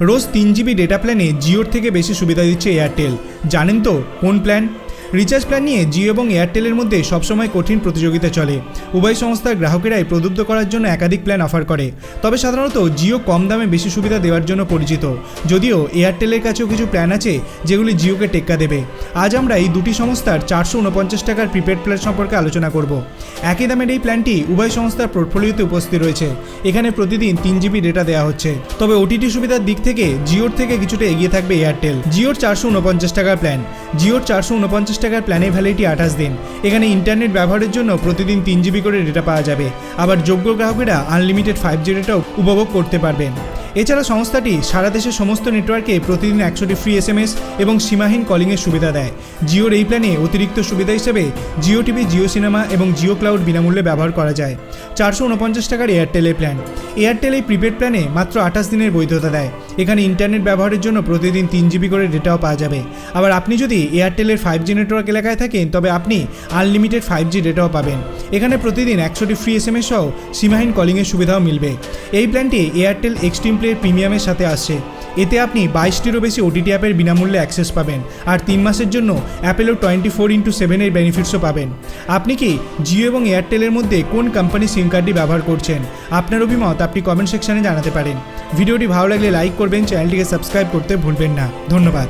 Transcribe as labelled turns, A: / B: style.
A: রোজ তিন GB data প্ল্যানে জিওর থেকে বেশি সুবিধা দিচ্ছে এয়ারটেল জানেন তো কোন প্ল্যান? রিচার্জ প্ল্যান নিয়ে জিও এবং এয়ারটেলের মধ্যে সবসময় কঠিন প্রতিযোগিতা চলে। উভয় সংস্থার গ্রাহকেরাই প্রদুব্ধ করার জন্য একাধিক প্ল্যান অফার করে। তবে সাধারণত জিও কম দামে বেশি সুবিধা দেওয়ার জন্য পরিচিত। যদিও এয়ারটেলের কাছেও কিছু প্ল্যান আছে যেগুলি জিওকে টেক্কা দেবে। আজ আমরা এই দুটি সংস্থার চারশো উনপঞ্চাশ টাকার প্রিপেড প্ল্যান সম্পর্কে আলোচনা করব। একই দামের এই প্ল্যানটি উভয় সংস্থার পোর্টফোলিওতে উপস্থিত রয়েছে। এখানে প্রতিদিন তিন জিবি ডেটা দেওয়া হচ্ছে। তবে ওটিটি সুবিধার দিক থেকে জিওর থেকে কিছুটা এগিয়ে থাকবে এয়ারটেল জিওর চারশো উনপঞ্চাশ টাকার প্ল্যান জিওর চারশো উনপঞ্চাশ টাকার প্ল্যানে ভ্যালিডিটি আঠাশ দিন। এখানে ইন্টারনেট ব্যবহারের জন্য প্রতিদিন তিন জিবি করে ডেটা পাওয়া যাবে। আবার যোগ্য গ্রাহকেরা আনলিমিটেড ফাইভ জি ডেটাও উপভোগ করতে পারবেন। এছাড়া সংস্থাটি সারা দেশের সমস্ত নেটওয়ার্কে প্রতিদিন একশোটি ফ্রি এস এবং সীমাহীন কলিংয়ের সুবিধা দেয়। জিওর এই প্ল্যানে অতিরিক্ত সুবিধা হিসেবে জিও টিভি, জিও সিনেমা এবং জিও ক্লাউড বিনামূল্যে ব্যবহার করা যায়। চারশো উনপঞ্চাশ টাকার এয়ারটেলের প্ল্যান। এয়ারটেল এই প্রিপেড প্ল্যানে মাত্র আঠাশ দিনের বৈধতা দেয়। এখানে ইন্টারনেট ব্যবহারের জন্য প্রতিদিন তিন জিবি করে ডেটাও পাওয়া যাবে। আবার আপনি যদি এয়ারটেলের ফাইভ জি নেটওয়ার্ক এলাকায় থাকেন, তবে আপনি আনলিমিটেড ফাইভ জি ডেটাও পাবেন। এখানে প্রতিদিন একশোটি ফ্রি এস এম এস সহ সীমাহীন কলিংয়ের সুবিধাও মিলবে। এই প্ল্যানটি এয়ারটেল এক্সট্রিম প্লে প্রিমিয়ামের সাথে আসছে। এতে আপনি বাইশটিরও বেশি ওটিটি অ্যাপের বিনামূল্যে অ্যাক্সেস পাবেন আর তিন মাসের জন্য অ্যাপেলও টোয়েন্টি ফোর ইন্টু সেভেনের বেনিফিটসও পাবেন। আপনি কি জিও এবং এয়ারটেলের মধ্যে কোন কোম্পানির সিম কার্ডটি ব্যবহার করছেন? আপনার অভিমত আপনি কমেন্ট সেকশনে জানাতে পারেন। ভিডিওটি ভালো লাগলে লাইক করবেন, চ্যানেলটিকে সাবস্ক্রাইব করতে ভুলবেন না। ধন্যবাদ।